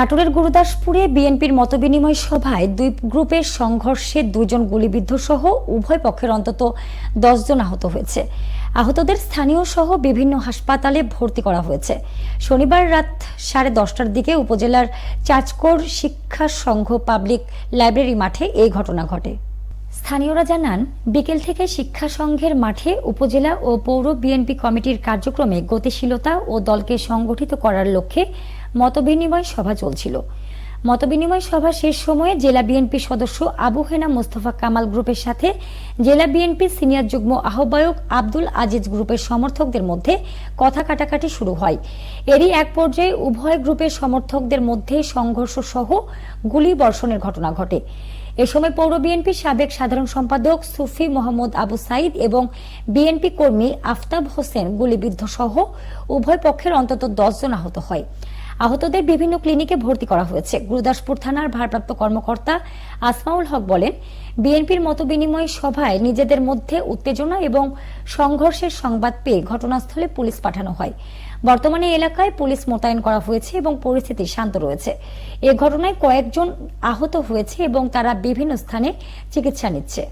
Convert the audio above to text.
নাটোরের গুরুদাসপুরে বিএনপির মতবিনিময় সভায় দুই গ্রুপের সংঘর্ষে দুজন গুলিবিদ্ধ সহ উভয় পক্ষের অন্তত জন আহত হয়েছে। আহতদের স্থানীয় সহ বিভিন্ন হাসপাতালে ভর্তি করা হয়েছে। শনিবার রাত সাড়ে দশটার দিকে উপজেলার চাচকোর শিক্ষা সংঘ পাবলিক লাইব্রেরি মাঠে এই ঘটনা ঘটে। স্থানীয়রা জানান, বিকেল থেকে শিক্ষা সংঘের মাঠে উপজেলা ও পৌর বিএনপি কমিটির কার্যক্রমে গতিশীলতা ও দলকে সংগঠিত করার লক্ষ্যে মতবিনিময় সভা চলছিল। মতবিনিময় সভা শেষ সময়ে জেলা বিএনপি সদস্য আবু হেনা মোস্তফা কামাল গ্রুপের সাথে জেলা বিএনপি সিনিয়র যুগ্ম আহ্বায়ক আব্দুল আজিজ গ্রুপের সমর্থকদের মধ্যে কথা কাটাকাটি শুরু হয়। এরই এক পর্যায়ে উভয় গ্রুপের সমর্থকদের মধ্যে সংঘর্ষ সহ গুলি বর্ষণের ঘটনা ঘটে। এ সময় পৌর বিএনপির সাবেক সাধারণ সম্পাদক সুফি মোহাম্মদ আবু সাইদ এবং বিএনপি কর্মী আফতাব হোসেন গুলিবিদ্ধ সহ উভয় পক্ষের অন্তত জন আহত হয়। আহতদের বিভিন্ন ক্লিনিকে ভর্তি করা হয়েছে। গুরুদাসপুর থানার ভারপ্রাপ্ত কর্মকর্তা আসমাউল হক বলেন, বিএনপির মতবিনিময় সভায় নিজেদের মধ্যে উত্তেজনা এবং সংঘর্ষের সংবাদ পেয়ে ঘটনাস্থলে পুলিশ পাঠানো হয়। বর্তমানে এলাকায় পুলিশ মোতায়েন করা হয়েছে এবং পরিস্থিতি শান্ত রয়েছে। এ ঘটনায় কয়েকজন আহত হয়েছে এবং তারা বিভিন্ন স্থানে চিকিৎসা নিচ্ছে।